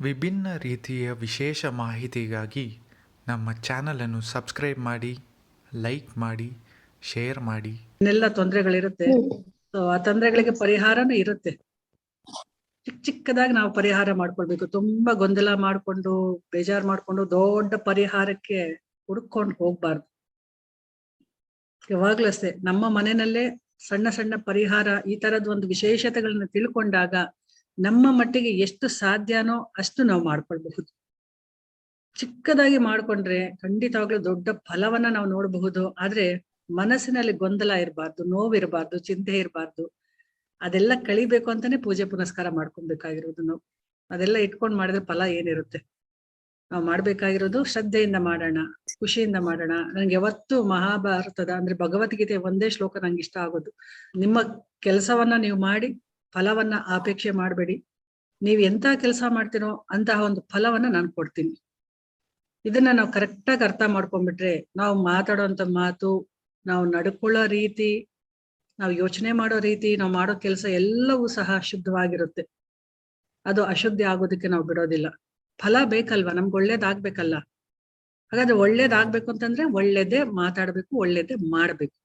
ವಿಭಿನ್ನ ರೀತಿಯ ವಿಶೇಷ ಮಾಹಿತಿಗಾಗಿ ನಮ್ಮ ಚಾನಲನ್ನು ಸಬ್ಸ್ಕ್ರೈಬ್ ಮಾಡಿ, ಲೈಕ್ ಮಾಡಿ, ಶೇರ್ ಮಾಡಿ. ಇನ್ನೆಲ್ಲ ತೊಂದರೆಗಳಿರುತ್ತೆ. ಆ ತೊಂದರೆಗಳಿಗೆ ಪರಿಹಾರನೂ ಇರುತ್ತೆ. ಚಿಕ್ಕ ಚಿಕ್ಕದಾಗಿ ನಾವು ಪರಿಹಾರ ಮಾಡ್ಕೊಳ್ಬೇಕು. ತುಂಬಾ ಗೊಂದಲ ಮಾಡ್ಕೊಂಡು, ಬೇಜಾರ್ ಮಾಡ್ಕೊಂಡು, ದೊಡ್ಡ ಪರಿಹಾರಕ್ಕೆ ಹುಡ್ಕೊಂಡು ಹೋಗ್ಬಾರ್ದು. ಯಾವಾಗ್ಲೂ ಅಷ್ಟೇ, ನಮ್ಮ ಮನೆಯಲ್ಲೇ ಸಣ್ಣ ಸಣ್ಣ ಪರಿಹಾರ, ಈ ತರದ ಒಂದು ವಿಶೇಷತೆಗಳನ್ನ ತಿಳ್ಕೊಂಡಾಗ ನಮ್ಮ ಮಟ್ಟಿಗೆ ಎಷ್ಟು ಸಾಧ್ಯನೋ ಅಷ್ಟು ನಾವು ಮಾಡ್ಕೊಳ್ಬಹುದು. ಚಿಕ್ಕದಾಗಿ ಮಾಡ್ಕೊಂಡ್ರೆ ಖಂಡಿತವಾಗ್ಲೂ ದೊಡ್ಡ ಫಲವನ್ನ ನಾವು ನೋಡಬಹುದು. ಆದ್ರೆ ಮನಸ್ಸಿನಲ್ಲಿ ಗೊಂದಲ ಇರಬಾರ್ದು, ನೋವಿರಬಾರ್ದು, ಚಿಂತೆ ಇರಬಾರ್ದು. ಅದೆಲ್ಲ ಕಳಿಬೇಕು ಅಂತಾನೆ ಪೂಜೆ ಪುನಸ್ಕಾರ ಮಾಡ್ಕೊಬೇಕಾಗಿರೋದು ನಾವು. ಅದೆಲ್ಲ ಇಟ್ಕೊಂಡ್ ಮಾಡಿದ್ರೆ ಫಲ ಏನಿರುತ್ತೆ? ನಾವು ಮಾಡ್ಬೇಕಾಗಿರೋದು ಶ್ರದ್ಧೆಯಿಂದ ಮಾಡೋಣ, ಖುಷಿಯಿಂದ ಮಾಡೋಣ. ನನ್ಗೆ ಯಾವತ್ತು ಮಹಾಭಾರತದ ಅಂದ್ರೆ ಭಗವದ್ಗೀತೆ ಒಂದೇ ಶ್ಲೋಕ ನಂಗೆ ಇಷ್ಟ ಆಗೋದು. ನಿಮ್ಮ ಕೆಲಸವನ್ನ ನೀವು ಮಾಡಿ ಫಲವನ್ನ ಅಪೇಕ್ಷೆ ಮಾಡಬೇಡಿ. ನೀವು ಎಂತ ಕೆಲಸ ಮಾಡ್ತೀರೋ ಅಂತಹ ಒಂದು ಫಲವನ್ನ ನಾನು ಕೊಡ್ತೀನಿ. ಇದನ್ನ ನಾವು ಕರೆಕ್ಟಾಗಿ ಅರ್ಥ ಮಾಡ್ಕೊಂಡ್ಬಿಟ್ರೆ ನಾವು ಮಾತಾಡೋಂತ ಮಾತು, ನಾವು ನಡ್ಕೊಳ್ಳೋ ರೀತಿ, ನಾವು ಯೋಚನೆ ಮಾಡೋ ರೀತಿ, ನಾವು ಮಾಡೋ ಕೆಲಸ ಎಲ್ಲವೂ ಸಹ ಶುದ್ಧವಾಗಿರುತ್ತೆ. ಅದು ಅಶುದ್ಧಿ ಆಗೋದಕ್ಕೆ ನಾವು ಬಿಡೋದಿಲ್ಲ. ಫಲ ಬೇಕಲ್ವಾ? ನಮ್ಗೆ ಒಳ್ಳೇದಾಗ್ಬೇಕಲ್ಲ. ಹಾಗಾದ್ರೆ ಒಳ್ಳೇದಾಗ್ಬೇಕು ಅಂತಂದ್ರೆ ಒಳ್ಳೇದೇ ಮಾತಾಡ್ಬೇಕು, ಒಳ್ಳೇದೇ ಮಾಡ್ಬೇಕು.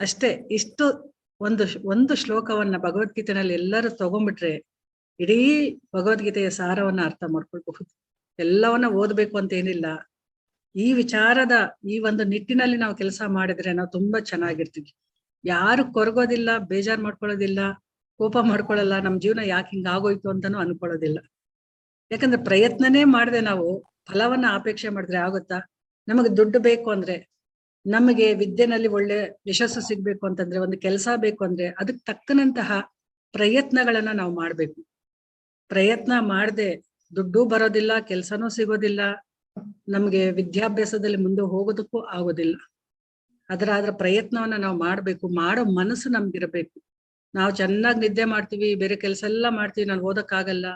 ಅಷ್ಟೇ, ಇಷ್ಟು ಒಂದು ಒಂದು ಶ್ಲೋಕವನ್ನ ಭಗವದ್ಗೀತೆನಲ್ಲಿ ಎಲ್ಲರೂ ತಗೊಂಡ್ಬಿಟ್ರೆ ಇಡೀ ಭಗವದ್ಗೀತೆಯ ಸಾರವನ್ನ ಅರ್ಥ ಮಾಡ್ಕೊಳ್ಬಹುದು. ಎಲ್ಲವನ್ನ ಓದ್ಬೇಕು ಅಂತ ಏನಿಲ್ಲ. ಈ ವಿಚಾರದ, ಈ ಒಂದು ನಿಟ್ಟಿನಲ್ಲಿ ನಾವು ಕೆಲಸ ಮಾಡಿದ್ರೆ ನಾವು ತುಂಬಾ ಚೆನ್ನಾಗಿರ್ತೀವಿ. ಯಾರು ಕೊರಗೋದಿಲ್ಲ, ಬೇಜಾರ್ ಮಾಡ್ಕೊಳ್ಳೋದಿಲ್ಲ, ಕೋಪ ಮಾಡ್ಕೊಳ್ಳಲ್ಲ ನಮ್ಮ ಜೀವನ ಯಾಕೆ ಹಿಂಗ ಆಗೋಯ್ತು ಅಂತಾನು ಅನ್ಕೊಳ್ಳೋದಿಲ್ಲ. ಯಾಕಂದ್ರೆ ಪ್ರಯತ್ನನೇ ಮಾಡದೆ ನಾವು ಫಲವನ್ನ ಅಪೇಕ್ಷೆ ಮಾಡಿದ್ರೆ ಆಗುತ್ತಾ? ನಮಗೆ ದುಡ್ಡು ಬೇಕು ಅಂದ್ರೆ ನಮಗೆ ವಿದ್ಯೆನಲ್ಲಿ ಒಳ್ಳೆ ಯಶಸ್ಸು ಸಿಗ್ಬೇಕು ಅಂತಂದ್ರೆ ಒಂದು ಕೆಲಸ ಬೇಕು ಅಂದ್ರೆ ಅದಕ್ಕೆ ತಕ್ಕನಂತಹ ಪ್ರಯತ್ನಗಳನ್ನ ನಾವು ಮಾಡ್ಬೇಕು. ಪ್ರಯತ್ನ ಮಾಡದೆ ದುಡ್ಡು ಬರೋದಿಲ್ಲ, ಕೆಲ್ಸನೂ ಸಿಗೋದಿಲ್ಲ, ನಮ್ಗೆ ವಿದ್ಯಾಭ್ಯಾಸದಲ್ಲಿ ಮುಂದೆ ಹೋಗೋದಕ್ಕೂ ಆಗೋದಿಲ್ಲ. ಅದರ ಅದರ ಪ್ರಯತ್ನವನ್ನ ನಾವು ಮಾಡ್ಬೇಕು, ಮಾಡೋ ಮನಸ್ಸು ನಮ್ಗಿರ್ಬೇಕು. ನಾವು ಚೆನ್ನಾಗಿ ನಿದ್ದೆ ಮಾಡ್ತೀವಿ, ಬೇರೆ ಕೆಲಸ ಎಲ್ಲ ಮಾಡ್ತೀವಿ, ನಾನು ಓದಕ್ಕಾಗಲ್ಲ,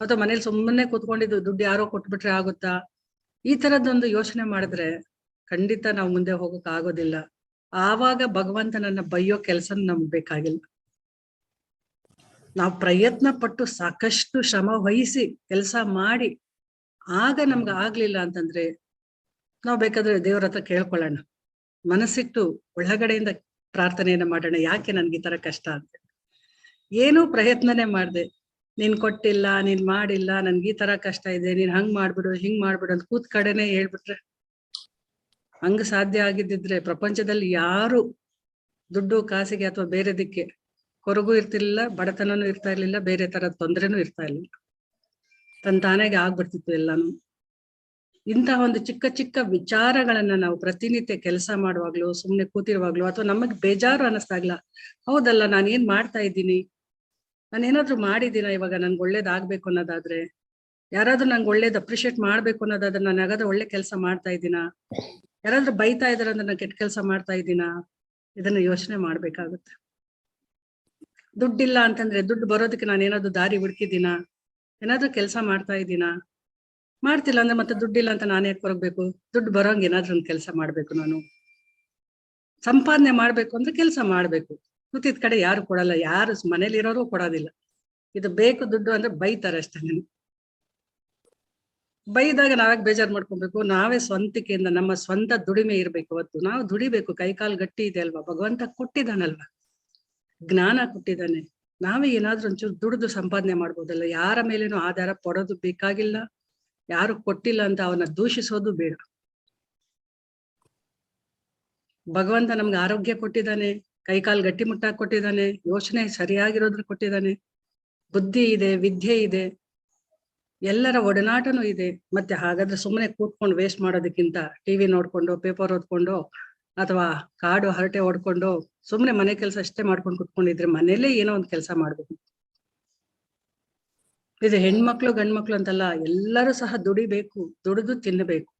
ಅಥವಾ ಮನೇಲಿ ಸುಮ್ಮನೆ ಕೂತ್ಕೊಂಡಿದ್ದು ದುಡ್ಡು ಯಾರೋ ಕೊಟ್ಬಿಟ್ರೆ ಆಗುತ್ತಾ? ಈ ತರದೊಂದು ಯೋಚನೆ ಮಾಡಿದ್ರೆ ಖಂಡಿತ ನಾವು ಮುಂದೆ ಹೋಗಕ್ ಆಗೋದಿಲ್ಲ. ಆವಾಗ ಭಗವಂತನನ್ನ ಬೈಯೋ ಕೆಲಸ ನಮ್ಗೆ ಬೇಕಾಗಿಲ್ಲ ನಾವು ಪ್ರಯತ್ನ ಪಟ್ಟು ಸಾಕಷ್ಟು ಶ್ರಮ ವಹಿಸಿ ಕೆಲಸ ಮಾಡಿ ಆಗ ನಮ್ಗೆ ಆಗ್ಲಿಲ್ಲ ಅಂತಂದ್ರೆ ನಾವು ಬೇಕಾದ್ರೆ ದೇವ್ರ ಹತ್ರ ಕೇಳ್ಕೊಳ್ಳೋಣ. ಮನಸ್ಸಿಟ್ಟು ಒಳಗಡೆಯಿಂದ ಪ್ರಾರ್ಥನೆಯನ್ನ ಮಾಡೋಣ. ಯಾಕೆ ನನ್ಗೆ ಈ ತರ ಕಷ್ಟ ಅಂತ. ಏನೂ ಪ್ರಯತ್ನನೇ ಮಾಡ್ದೆ. ನೀನ್ ಕೊಟ್ಟಿಲ್ಲ, ನೀನ್ ಮಾಡಿಲ್ಲ, ನನ್ಗೆ ಈ ತರ ಕಷ್ಟ ಇದೆ, ನೀನ್ ಹಂಗ್ ಮಾಡ್ಬಿಡು, ಹಿಂಗ್ ಮಾಡ್ಬಿಡು ಅಂತ ಕೂತ್ ಕಡೆನೆ ಹೇಳ್ಬಿಟ್ರೆ ಹಂಗ ಸಾಧ್ಯ ಆಗಿದ್ದಿದ್ರೆ ಪ್ರಪಂಚದಲ್ಲಿ ಯಾರು ದುಡ್ಡು ಕಾಸಿಗೆ ಅಥವಾ ಬೇರೆದಕ್ಕೆ ಕೊರಗು ಇರ್ತಿರ್ಲಿಲ್ಲ, ಬಡತನನೂ ಇರ್ತಾ ಇರ್ಲಿಲ್ಲ, ಬೇರೆ ತರದ ತೊಂದರೆನೂ ಇರ್ತಾ ಇರ್ಲಿಲ್ಲ. ತನ್ ತಾನಾಗೆ ಆಗ್ಬಿಡ್ತಿತ್ತು ಎಲ್ಲಾನು. ಇಂತಹ ಒಂದು ಚಿಕ್ಕ ಚಿಕ್ಕ ವಿಚಾರಗಳನ್ನ ನಾವು ಪ್ರತಿನಿತ್ಯ ಕೆಲಸ ಮಾಡುವಾಗ್ಲೂ, ಸುಮ್ನೆ ಕೂತಿರುವಾಗ್ಲೂ ಅಥವಾ ನಮಗ್ ಬೇಜಾರು ಅನ್ನಿಸ್ದಾಗ್ಲ ಹೌದಲ್ಲ ನಾನು ಏನ್ ಮಾಡ್ತಾ ಇದ್ದೀನಿ? ನಾನು ಏನಾದ್ರು ಮಾಡಿದ್ದೀನ ಇವಾಗ ನನ್ಗೆ ಒಳ್ಳೇದಾಗ್ಬೇಕು ಅನ್ನೋದಾದ್ರೆ? ಯಾರಾದ್ರೂ ನಂಗೆ ಒಳ್ಳೇದು ಅಪ್ರಿಶಿಯೇಟ್ ಮಾಡ್ಬೇಕು ಅನ್ನೋದಾದ್ರೆ ನಾನು ಯಾವ್ದಾದ್ರು ಒಳ್ಳೆ ಕೆಲಸ ಮಾಡ್ತಾ ಇದ್ದೀನಾ? ಯಾರಾದ್ರೂ ಬೈತಾ ಇದಾರೆ ಅಂದ್ರೆ ನಾನು ಕೆಟ್ಟ ಕೆಲಸ ಮಾಡ್ತಾ ಇದ್ದೀನಾ? ಇದನ್ನ ಯೋಚನೆ ಮಾಡ್ಬೇಕಾಗುತ್ತೆ. ದುಡ್ಡಿಲ್ಲ ಅಂತಂದ್ರೆ ದುಡ್ಡು ಬರೋದಕ್ಕೆ ನಾನು ಏನಾದ್ರು ದಾರಿ ಹುಡುಕಿದ್ದೀನಾ? ಏನಾದ್ರೂ ಕೆಲಸ ಮಾಡ್ತಾ ಇದ್ದೀನಾ? ಮಾಡ್ತಿಲ್ಲ ಅಂದ್ರೆ ಮತ್ತೆ ದುಡ್ಡಿಲ್ಲ ಅಂತ ನಾನು ಯಾಕೆ ಕೊರಗ್ಬೇಕು ದುಡ್ಡು ಬರೋಂಗ್ ಏನಾದ್ರೂ ಒಂದು ಕೆಲಸ ಮಾಡ್ಬೇಕು ನಾನು. ಸಂಪಾದನೆ ಮಾಡ್ಬೇಕು ಅಂದ್ರೆ ಕೆಲಸ ಮಾಡ್ಬೇಕು. ಕೂತಿದ್ ಕಡೆ ಯಾರು ಕೊಡಲ್ಲ, ಯಾರು ಮನೇಲಿರೋರು ಕೊಡೋದಿಲ್ಲ. ಇದು ಬೇಕು ದುಡ್ಡು ಅಂದ್ರೆ ಬೈತಾರೆ ಅಷ್ಟೇ. ನನಗೆ ಬೈದಾಗ ನಾವಾಗ ಬೇಜಾರ್ ಮಾಡ್ಕೊಬೇಕು. ನಾವೇ ಸ್ವಂತಿಕೆಯಿಂದ ನಮ್ಮ ಸ್ವಂತ ದುಡಿಮೆ ಇರ್ಬೇಕು ಅವತ್ತು. ನಾವು ದುಡಿಬೇಕು. ಕೈಕಾಲು ಗಟ್ಟಿ ಇದೆ ಅಲ್ವಾ? ಭಗವಂತ ಕೊಟ್ಟಿದ್ದಾನಲ್ವಾ ಜ್ಞಾನ ಕೊಟ್ಟಿದ್ದಾನೆ ನಾವೇ ಏನಾದ್ರೂ ಒಂಚೂರು ದುಡಿದು ಸಂಪಾದನೆ ಮಾಡ್ಬೋದಲ್ಲ? ಯಾರ ಮೇಲೇನು ಆಧಾರ ಪಡೋದು ಬೇಕಾಗಿಲ್ಲ. ಯಾರು ಕೊಟ್ಟಿಲ್ಲ ಅಂತ ಅವನ ದೂಷಿಸೋದು ಬೇಡ. ಭಗವಂತ ನಮ್ಗೆ ಆರೋಗ್ಯ ಕೊಟ್ಟಿದ್ದಾನೆ ಕೈಕಾಲು ಗಟ್ಟಿ ಮುಟ್ಟಾಕ್ ಕೊಟ್ಟಿದ್ದಾನೆ ಯೋಚನೆ ಸರಿಯಾಗಿರೋದ್ರ ಕೊಟ್ಟಿದ್ದಾನೆ ಬುದ್ಧಿ ಇದೆ, ವಿದ್ಯೆ ಇದೆ. ಎಲ್ಲರ ಒಡನಾಟನೂ ಇದೆ. ಮತ್ತೆ ಹಾಗಾದ್ರೆ ಸುಮ್ಮನೆ ಕೂತ್ಕೊಂಡು ವೇಸ್ಟ್ ಮಾಡೋದಕ್ಕಿಂತ ಟಿವಿ ನೋಡ್ಕೊಂಡು ಪೇಪರ್ ಓದ್ಕೊಂಡು, ಅಥವಾ ಕಾಡು ಹರಟೆ ಹೊಡ್ಕೊಂಡು, ಸುಮ್ನೆ ಮನೆ ಕೆಲಸ ಅಷ್ಟೇ ಮಾಡ್ಕೊಂಡು ಕುತ್ಕೊಂಡಿದ್ರೆ ಮನೇಲೇ ಏನೋ ಒಂದ್ ಕೆಲಸ ಮಾಡ್ಬೇಕು. ಇದು ಹೆಣ್ಮಕ್ಳು, ಗಂಡ್ಮಕ್ಳು ಅಂತಲ್ಲ, ಎಲ್ಲರೂ ಸಹ ದುಡಿಬೇಕು, ದುಡಿದು ತಿನ್ನಬೇಕು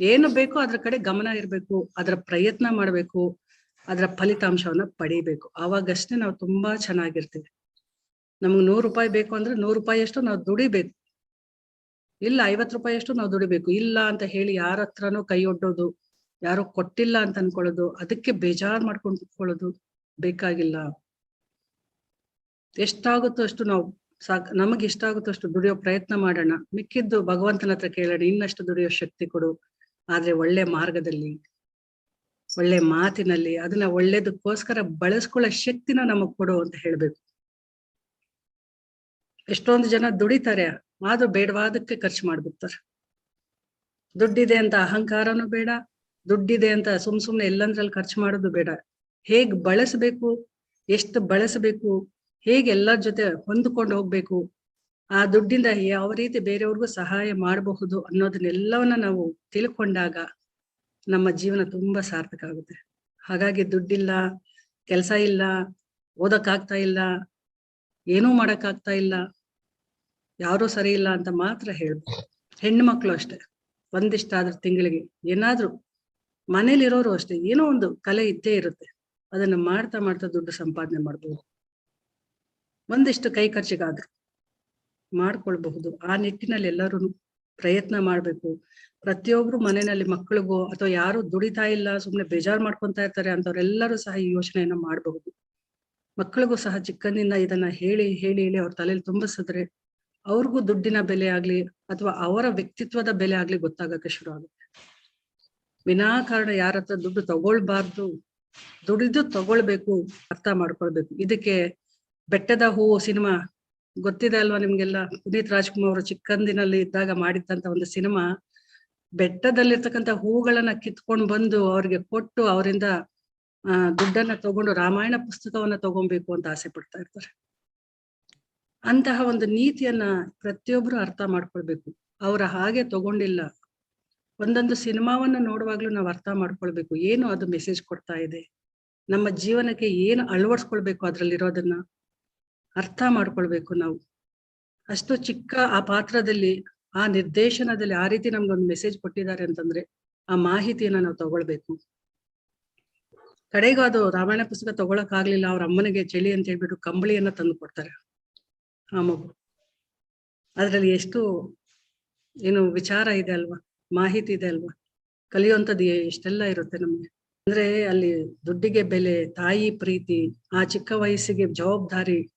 ಏನು ಬೇಕೋ ಅದ್ರ ಕಡೆ ಗಮನ ಇರಬೇಕು, ಅದರ ಪ್ರಯತ್ನ ಮಾಡ್ಬೇಕು, ಅದರ ಫಲಿತಾಂಶವನ್ನ ಪಡಿಬೇಕು. ಆವಾಗಷ್ಟೇ ನಾವು ತುಂಬಾ ಚೆನ್ನಾಗಿರ್ತೀವಿ. ನಮ್ಗೆ ನೂರು ರೂಪಾಯಿ ಬೇಕು ಅಂದ್ರೆ ನೂರು ರೂಪಾಯಿ ಅಷ್ಟು ನಾವು ದುಡಿಬೇಕು. ಇಲ್ಲ ಐವತ್ ರೂಪಾಯಿ ಅಷ್ಟು ನಾವು ದುಡಿಬೇಕು. ಇಲ್ಲ ಅಂತ ಹೇಳಿ ಯಾರ ಹತ್ರನೂ ಕೈ ಒಡ್ಡೋದು, ಯಾರು ಕೊಟ್ಟಿಲ್ಲ ಅಂತ ಅನ್ಕೊಳ್ಳೋದು, ಅದಕ್ಕೆ ಬೇಜಾರ್ ಮಾಡ್ಕೊಂಡು ಕುತ್ಕೊಳ್ಳೋದು ಬೇಕಾಗಿಲ್ಲ. ಎಷ್ಟಾಗುತ್ತೋ ಅಷ್ಟು ನಾವು ಸಾಕ್, ನಮಗೆ ಇಷ್ಟ ಆಗುತ್ತಷ್ಟು ದುಡಿಯೋ ಪ್ರಯತ್ನ ಮಾಡೋಣ. ಮಿಕ್ಕಿದ್ದು ಭಗವಂತನ ಹತ್ರ ಕೇಳೋಣ, ಇನ್ನಷ್ಟು ದುಡಿಯೋ ಶಕ್ತಿ ಕೊಡು. ಆದ್ರೆ ಒಳ್ಳೆ ಮಾರ್ಗದಲ್ಲಿ, ಒಳ್ಳೆ ಮಾತಿನಲ್ಲಿ, ಅದನ್ನ ಒಳ್ಳೇದಕ್ಕೋಸ್ಕರ ಬಳಸ್ಕೊಳ್ಳೋ ಶಕ್ತಿನ ನಮಗ್ ಕೊಡು ಅಂತ ಹೇಳ್ಬೇಕು. ಎಷ್ಟೊಂದು ಜನ ದುಡಿತಾರೆ ಆದ್ರೂ ಬೇಡವಾದಕ್ಕೆ ಖರ್ಚು ಮಾಡ್ಬಿಡ್ತಾರೆ. ದುಡ್ಡಿದೆ ಅಂತ ಅಹಂಕಾರನೂ ಬೇಡ, ದುಡ್ಡಿದೆ ಅಂತ ಸುಮ್ ಸುಮ್ನೆ ಎಲ್ಲಂದ್ರಲ್ಲಿ ಖರ್ಚು ಮಾಡೋದು ಬೇಡ. ಹೇಗ್ ಬಳಸ್ಬೇಕು, ಎಷ್ಟು ಬಳಸಬೇಕು, ಹೇಗೆ ಎಲ್ಲರ ಜೊತೆ ಹೊಂದ್ಕೊಂಡು ಹೋಗ್ಬೇಕು, ಆ ದುಡ್ಡಿಂದ ಯಾವ ರೀತಿ ಬೇರೆಯವ್ರಿಗೂ ಸಹಾಯ ಮಾಡಬಹುದು ಅನ್ನೋದನ್ನೆಲ್ಲವನ್ನ ನಾವು ತಿಳ್ಕೊಂಡಾಗ ನಮ್ಮ ಜೀವನ ತುಂಬಾ ಸಾರ್ಥಕ ಆಗುತ್ತೆ. ಹಾಗಾಗಿ ದುಡ್ಡಿಲ್ಲ, ಕೆಲಸ ಇಲ್ಲ, ಓದಕ್ಕಾಗ್ತಾ ಇಲ್ಲ, ಏನೂ ಮಾಡಕ್ಕಾಗ್ತಾ ಇಲ್ಲ ಯಾರೂ ಸರಿ ಇಲ್ಲ ಅಂತ ಮಾತ್ರ ಹೇಳ್ಬೋದು. ಹೆಣ್ಣು ಮಕ್ಕಳು ಅಷ್ಟೇ. ಒಂದಿಷ್ಟಾದ್ರೂ ತಿಂಗಳಿಗೆ ಏನಾದ್ರೂ ಮನೇಲಿರೋರು ಅಷ್ಟೇ. ಏನೋ ಒಂದು ಕಲೆ ಇದ್ದೇ ಇರುತ್ತೆ. ಅದನ್ನ ಮಾಡ್ತಾ ಮಾಡ್ತಾ ದುಡ್ಡು ಸಂಪಾದನೆ ಮಾಡ್ಬೋದು. ಒಂದಿಷ್ಟು ಕೈ ಖರ್ಚಿಗಾದ್ರು ಮಾಡ್ಕೊಳ್ಬಹುದು. ಆ ನಿಟ್ಟಿನಲ್ಲಿ ಎಲ್ಲರೂ ಪ್ರಯತ್ನ ಮಾಡ್ಬೇಕು. ಪ್ರತಿಯೊಬ್ರು ಮನೆಯಲ್ಲಿ ಮಕ್ಕಳಿಗೋ ಅಥವಾ ಯಾರು ದುಡಿತಾ ಇಲ್ಲ ಸುಮ್ಮನೆ ಬೇಜಾರ್ ಮಾಡ್ಕೊಂತಾ ಇರ್ತಾರೆ ಅಂತವ್ರೆಲ್ಲರೂ ಸಹ ಈ ಯೋಚನೆಯನ್ನ ಮಾಡಬಹುದು. ಮಕ್ಕಳಿಗೂ ಸಹ ಚಿಕ್ಕಂದಿಂದ ಇದನ್ನ ಹೇಳಿ ಹೇಳಿ ಹೇಳಿ ಅವ್ರ ತಲೆಯಲ್ಲಿ ತುಂಬಿಸಿದ್ರೆ ಅವ್ರಿಗೂ ದುಡ್ಡಿನ ಬೆಲೆ ಆಗ್ಲಿ ಅಥವಾ ಅವರ ವ್ಯಕ್ತಿತ್ವದ ಬೆಲೆ ಆಗ್ಲಿ ಗೊತ್ತಾಗಕ್ಕೆ ಶುರು ಆಗುತ್ತೆ. ವಿನಾಕಾರಣ ಯಾರ ಹತ್ರ ದುಡ್ಡು ತಗೊಳ್ಬಾರ್ದು, ದುಡಿದು ತಗೊಳ್ಬೇಕು, ಅರ್ಥ ಮಾಡ್ಕೊಳ್ಬೇಕು. ಇದಕ್ಕೆ ಬೆಟ್ಟದ ಹೂವು ಸಿನಿಮಾ ಗೊತ್ತಿದೆ ಅಲ್ವಾ ನಿಮ್ಗೆಲ್ಲ? ಪುನೀತ್ ರಾಜ್ಕುಮಾರ್ ಅವರು ಚಿಕ್ಕಂದಿನಲ್ಲಿ ಇದ್ದಾಗ ಮಾಡಿದ್ದಂತ ಒಂದು ಸಿನಿಮಾ. ಬೆಟ್ಟದಲ್ಲಿರ್ತಕ್ಕಂಥ ಹೂಗಳನ್ನ ಕಿತ್ಕೊಂಡು ಬಂದು ಅವ್ರಿಗೆ ಕೊಟ್ಟು ಅವರಿಂದ, ಆ, ದುಡ್ಡನ್ನ ತಗೊಂಡು ರಾಮಾಯಣ ಪುಸ್ತಕವನ್ನ ತಗೊಬೇಕು ಅಂತ ಆಸೆ ಪಡ್ತಾ ಇರ್ತಾರೆ. ಅಂತಹ ಒಂದು ನೀತಿಯನ್ನ ಪ್ರತಿಯೊಬ್ರು ಅರ್ಥ ಮಾಡ್ಕೊಳ್ಬೇಕು. ಅವ್ರ ಹಾಗೆ ತಗೊಂಡಿಲ್ಲ. ಒಂದೊಂದು ಸಿನಿಮಾವನ್ನ ನೋಡುವಾಗ್ಲೂ ನಾವು ಅರ್ಥ ಮಾಡ್ಕೊಳ್ಬೇಕು. ಏನು ಅದು ಮೆಸೇಜ್ ಕೊಡ್ತಾ ಇದೆ? ನಮ್ಮ ಜೀವನಕ್ಕೆ ಏನು ಅಳವಡಿಸ್ಕೊಳ್ಬೇಕು ಅದ್ರಲ್ಲಿರೋದನ್ನ? ಅರ್ಥ ಮಾಡ್ಕೊಳ್ಬೇಕು ನಾವು. ಅಷ್ಟು ಚಿಕ್ಕ ಆ ಪಾತ್ರದಲ್ಲಿ, ಆ ನಿರ್ದೇಶನದಲ್ಲಿ ಆ ರೀತಿ ನಮ್ಗೊಂದು ಮೆಸೇಜ್ ಕೊಟ್ಟಿದ್ದಾರೆ ಅಂತಂದ್ರೆ ಆ ಮಾಹಿತಿಯನ್ನ ನಾವು ತಗೊಳ್ಬೇಕು. ಕಡೆಗೂ ಅದು ರಾಮಾಯಣ ಪುಸ್ತಕ ತಗೊಳಕ್ ಆಗ್ಲಿಲ್ಲ ಅವ್ರ ಅಮ್ಮನಿಗೆ ಚಳಿ ಅಂತ ಹೇಳ್ಬಿಟ್ಟು ಕಂಬಳಿಯನ್ನ ತಂದು ಕೊಡ್ತಾರೆ. ಆ ಮಗು. ಅದ್ರಲ್ಲಿ ಎಷ್ಟು ಏನು ವಿಚಾರ ಇದೆ ಅಲ್ವಾ? ಮಾಹಿತಿ ಇದೆ ಅಲ್ವಾ? ಕಲಿಯುವಂಥದ್ದು ಎಷ್ಟೆಲ್ಲ ಇರುತ್ತೆ ನಮ್ಗೆ? ಅಂದ್ರೆ ಅಲ್ಲಿ ದುಡ್ಡಿಗೆ ಬೆಲೆ, ತಾಯಿ ಪ್ರೀತಿ, ಆ ಚಿಕ್ಕ ವಯಸ್ಸಿಗೆ ಜವಾಬ್ದಾರಿ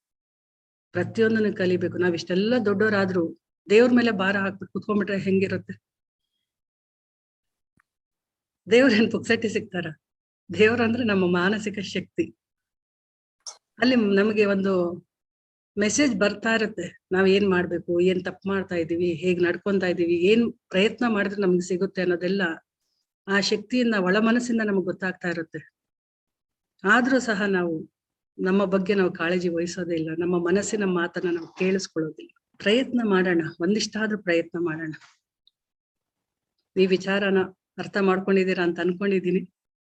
ಪ್ರತಿಯೊಂದನ್ನು ಕಲಿಬೇಕು. ನಾವ್ ಇಷ್ಟೆಲ್ಲ ದೊಡ್ಡವರಾದ್ರೂ ದೇವ್ರ ಮೇಲೆ ಭಾರ ಹಾಕ್ಬಿಟ್ಟು ಕುತ್ಕೊಂಡ್ಬಿಟ್ರೆ ಹೆಂಗಿರುತ್ತೆ? ದೇವ್ರೇನ್ ಪುಕ್ಸಟ್ಟಿ ಸಿಗ್ತಾರ? ದೇವ್ರಂದ್ರೆ ನಮ್ಮ ಮಾನಸಿಕ ಶಕ್ತಿ. ಅಲ್ಲಿ ನಮಗೆ ಒಂದು ಮೆಸೇಜ್ ಬರ್ತಾ ಇರುತ್ತೆ. ನಾವ್ ಏನ್ ಮಾಡ್ಬೇಕು? ಏನ್ ತಪ್ಪು ಮಾಡ್ತಾ ಇದೀವಿ ಹೇಗ್ ನಡ್ಕೊಂತಾ ಇದೀವಿ ಏನ್ ಪ್ರಯತ್ನ ಮಾಡಿದ್ರೆ ನಮ್ಗೆ ಸಿಗುತ್ತೆ ಅನ್ನೋದೆಲ್ಲ ಆ ಶಕ್ತಿಯಿಂದ ಒಳ ಮನಸ್ಸಿಂದ ನಮಗ್ ಗೊತ್ತಾಗ್ತಾ ಇರುತ್ತೆ. ಆದ್ರೂ ಸಹ ನಾವು ನಮ್ಮ ಬಗ್ಗೆ ನಾವು ಕಾಳಜಿ ವಹಿಸೋದೇ ಇಲ್ಲ. ನಮ್ಮ ಮನಸ್ಸಿನ ಮಾತನ್ನ ನಾವು ಕೇಳಿಸ್ಕೊಳ್ಳೋದಿಲ್ಲ. ಪ್ರಯತ್ನ ಮಾಡೋಣ. ಒಂದಿಷ್ಟಾದ್ರೂ ಪ್ರಯತ್ನ ಮಾಡೋಣ. ಈ ವಿಚಾರನ ಅರ್ಥ ಮಾಡ್ಕೊಂಡಿದ್ದೀರಾ ಅಂತ ಅನ್ಕೊಂಡಿದೀನಿ